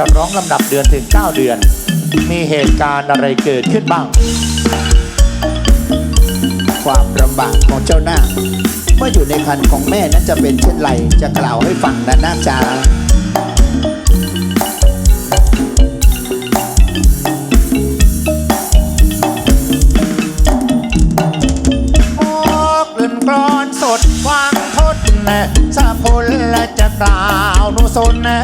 จะร้องลำดับเดือนถึง 9 เดือน มีเหตุการณ์อะไรเกิดขึ้นบ้าง ความลำบากของเจ้าหน้า เมื่ออยู่ในคันของแม่นั้นจะเป็นเช่นไรจะกล่าวให้ฟังนะนาจาออกลื่นกรอนสดฟังทดนะสะพลและจะกล่าวนุสนนะ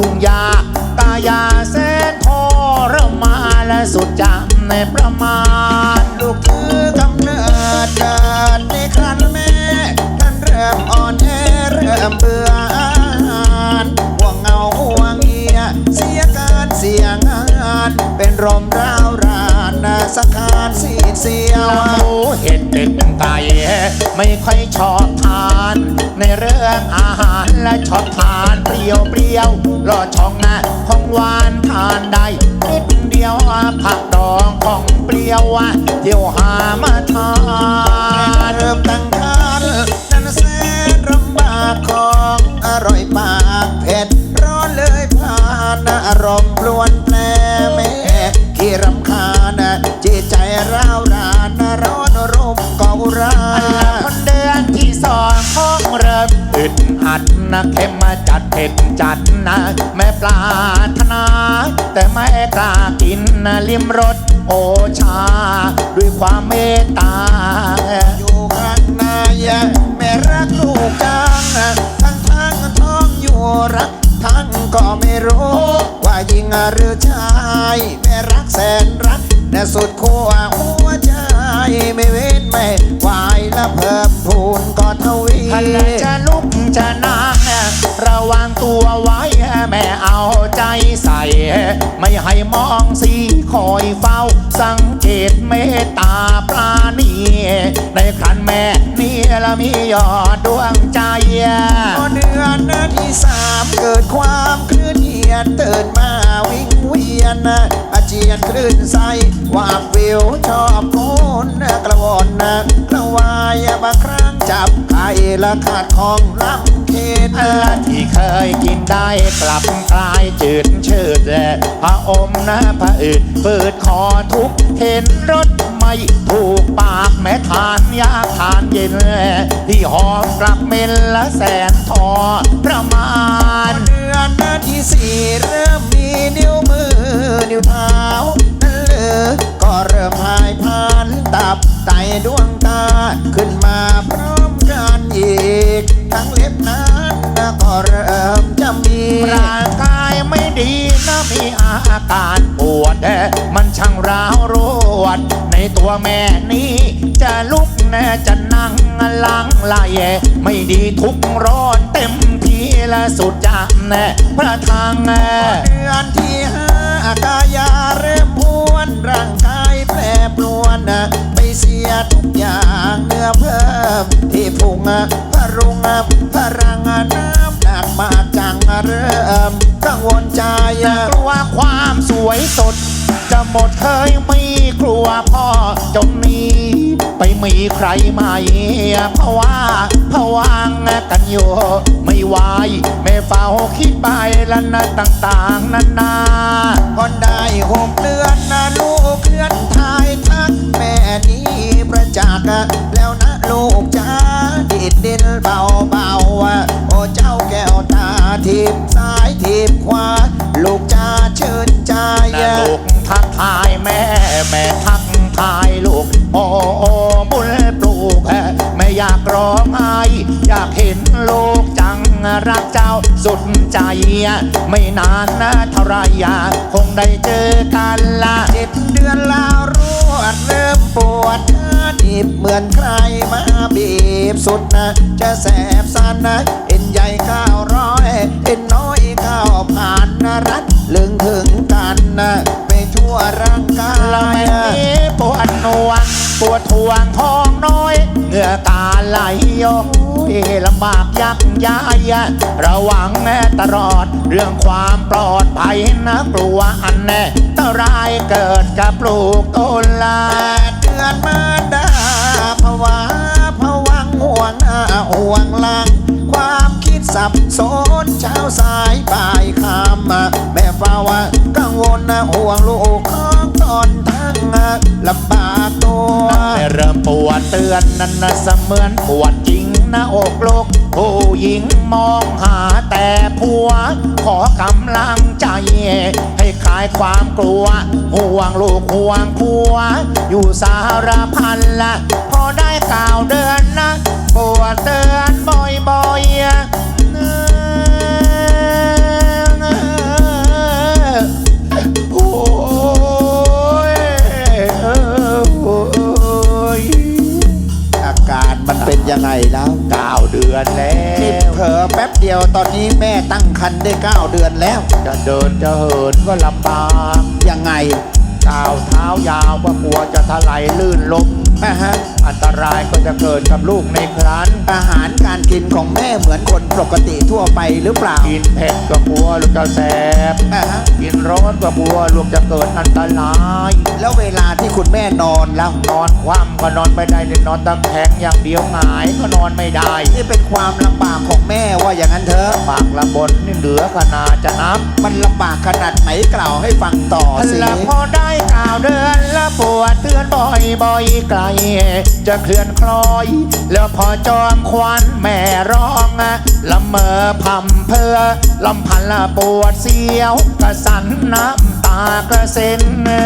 ยุ่งยากตายาแสนทรมานและสุดจะในประมาณ ลูกถือกำเนิดเกิดในครันแม่ท่านเริ่มอ่อนแอเริ่มเบื่ออาหารห่วงเงาห่วงเงีย เสียการเสียงาน เป็นรมร้าวรานนาสการสีเสียวหมูเห็ดเป็ดไก่ ไม่ค่อยชอบทาน ในเรื่องอาหารและชอบทานเปรี้ยวเปรี้ยวรอช่องนะของหวานทานได้นิดเดียวผักดองของเปรี้ยวเที่ยวหามาทานเริ่มตั้ง นะเข็มมาจัดเผ็ดจัดนะ แม่ปลาถนา แต่ไม่กล้ากินนะลิมรสโอชา ด้วยความเมตตา อยู่ข้างในแม่รักลูกจังทั้งทั้งท้องอยู่รักทั้งก็ไม่รู้ ว่ายิงหรือชายแม่รักแสนรักแต่สุดขั้วหัวใจไม่เว้นไม่ไหวและเพิ่มพูนก็ทวีท่านจะลุกจะนั่ง ระวังตัวไว้แม่เอาใจใส่ ไม่ให้มองสีคอยเฝ้า สังเกตเมตตาปราณีในครันแม่นี่ละมียอดดวงใจเดือนที่สามเกิดความคลื่นเหียนตื่นมาวิ่งเวียนอาเจียนคลื่นไส้วาบวิวชอบคนกระวนกระวายบางครั้งจับไข่ละขาดของลำ เค็นและที่เคยกินได้กลับกลายจืดชืดแลพระอมนะพระอืดฝืดคอทุกเห็นรสไม่ถูกปากแม้ทานยาทานเย็นที่หอมกลับเมนละแสนทอประมาณเดือนที่สี่เริ่มมีนิ้วมือนิ้วเท้านั่นเลยก็เริ่มหายพานตับไตดวงตาขึ้นมาพร้อมกันอีกทั้งเล็บน้ ก็เริ่มจะมีร่างกายไม่ดีนะมีอาการปวดมันช่างร้าวรวด ในตัวแม่นี้ จะลุกแน่จะนั่งหลังไหลไม่ดีทุกร้อนเต็มทีและสุดจะแน่พระทางแน่เดือนที่ห้ากายาเริ่มพวนร่างกายแปรปรวนไปเสียทุกอย่างเนื้อเพิ่มที่พุงพรุงพรังน้ำหนักมากจัง เริ่มกังวลใจกลัวความสวยสด จะหมดเคยไมีกลัวพ่อจนนี้ ไปมีใครใหม่เพราะว่าเพราวางกันอยู่ไม่ไหวไม่เฝ้าคิดไปแล้วนะต่าง ๆนานาก่อได้หกเดือนนะลูกเคลื่อนทาย แม่ทักทายลูกโอ้โอ้บุญปลูกไม่อยากร้องไห้อยากเห็นลูกจังรักเจ้าสุดใจ ไม่นานนะเท่าไรคงได้เจอกันละเจ็ดเดือนลาวรวดเริ่มปวดดิบเหมือนใครมาบีบสุดนะ จะแสบสันนะ เอ็นใหญ่ข้าวร้อย เอ็นน้อยข้าวผ่านนะรัดลึงถึงกันนะไปทั่วรา งกาละแม่ยนี้ปวดหนวงปวดทวงท้องน้อยเหงื่อตาไหลโอ้ยลำบากยักย้ายระวังแม่ตลอด เรื่องความปลอดภัยนะกลัวอันแน่ตรายเกิดกับปลูกต้นลาแปดเดือนมาดาภาวะผวังห่วงหน้าห่วงลังความ สับสนเช้าสายบ่ายคำมาแม่ฟ้าว่ากังวลนะห่วงลูกของตอนทั้งลำบากตัวแต่เริ่มปวดเตือนนั้นนะเสมือนปวดจริงนะอกโลกผู้หญิงมองหาแต่ผัว ขอกำลังใจ ให้คลายความกลัว ห่วงลูกห่วงผัว อยู่สารพันละ พอได้กล่าวเดือนนะ ปวดเตือนบ่อยๆ วตอนนี้แม่ตั้งครรภ์ได้ 9 เดือนแล้ว จะเดินจะเหินก็ลำบากยังไงก้าวเท้ายาวก็กลัวจะถลายลื่นล้มนะฮะอันตรายก็จะเกิดกับลูกในครั้นอาหารการกินของแม่เหมือนคนปกติทั่วไปหรือเปล่ากินเผ็ดก็กลัวลูกจะแสบนะฮะกินร้อนก็กลัวลูกจะเกิดอันตราย แล้วเวลาที่คุณแม่นอนแล้วนอนคว่ำก็นอนไม่ได้เลยนอนตะแคงอย่างเดียวหงายก็นอนไม่ได้ นี่เป็นความลำบากของแม่ว่าอย่างนั้นเถอะปากละบนนี่เหลือขนาดจะนับ มันลำบากขนาดไหนกล่าวให้ฟังต่อสิและพอได้ข่าวเดือนและปวดเตือนบ่อยบ่อยๆไกล จะเคลื่อนคลอย แล้วพอจอมควันแม่ร้องละเมอพำเพอลำพันละปวดเสียวกระสันน้ำตากระเซ็นไม่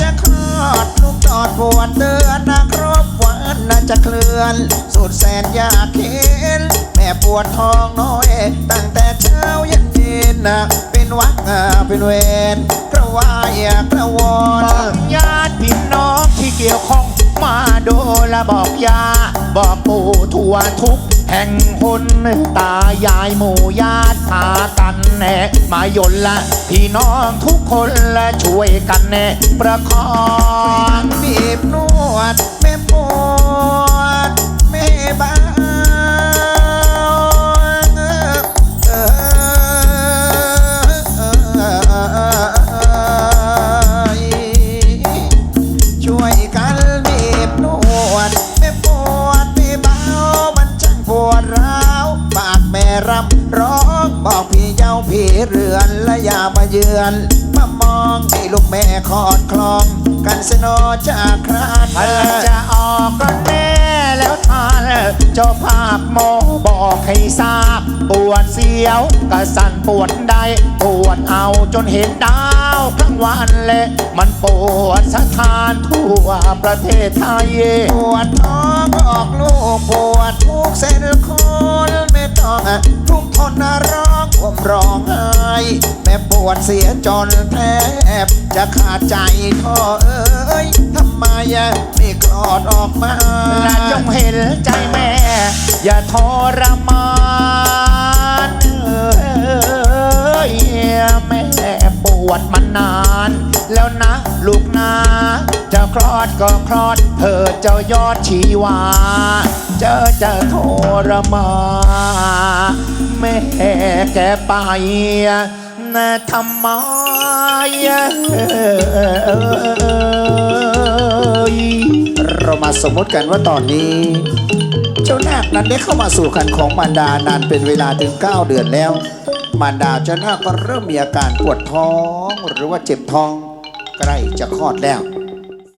จะคลอดลูกจอดปวดเตือนนะครบวันนะจะเคลื่อน สุดแสนยากเข็นแม่ปวดท้องน้อย ตั้งแต่เช้ายันเย็นนะเป็นวักเป็นเวรกระวายอะกระวอนญาติพี่น้องที่เกี่ยวข้อง มาดูและบอกยา บอกปู่ทั่วทุกแห่งหนตายายหมู่ญาติพากันแน่มายนละ พี่น้องทุกคนละช่วยกันแน่ประคองบีบนวดแม่ปวดแม่บ้า รำร้องบอกพี่เย้าพี่เรือนและอย่ามาเยือนมามองที่ลูกแม่คลอดคลอง กันสนอจากครานพันจะออกก็แน่แล้วทานเจ้าภาพโมบอกให้ทราบ ปวดเสียวกระสันปวดใดปวดเอาจนเห็นดาวกลางวันเลยมันปวดสถานทั่วประเทศไทยปวดท้องออกลูกปวดทุกเส้นคอ ทุกทนนะร้องผมร้องไห้แม่ปวดเสียจนแทบ จะขาดใจท่อเอ้ยทำไมไม่คลอดออกมาและจงเห็นใจแม่ อย่าทรมานเอ้ยแม่ปวดมานาน แล้วนะลูกนะจะคลอดก็คลอดเธอเจ้ายอดชีวา เจอจะทรมานแม่แกไปนะทำไมเรามาสมมติกันว่าตอนนี้ เจ้านาคนั้นได้เข้ามาสู่คันของมารดานานเป็นเวลาถึง 9 เดือนแล้ว มารดาเจ้านาคก็เริ่มมีอาการปวดท้อง หรือว่าเจ็บท้อง ใกล้จะคลอดแล้ว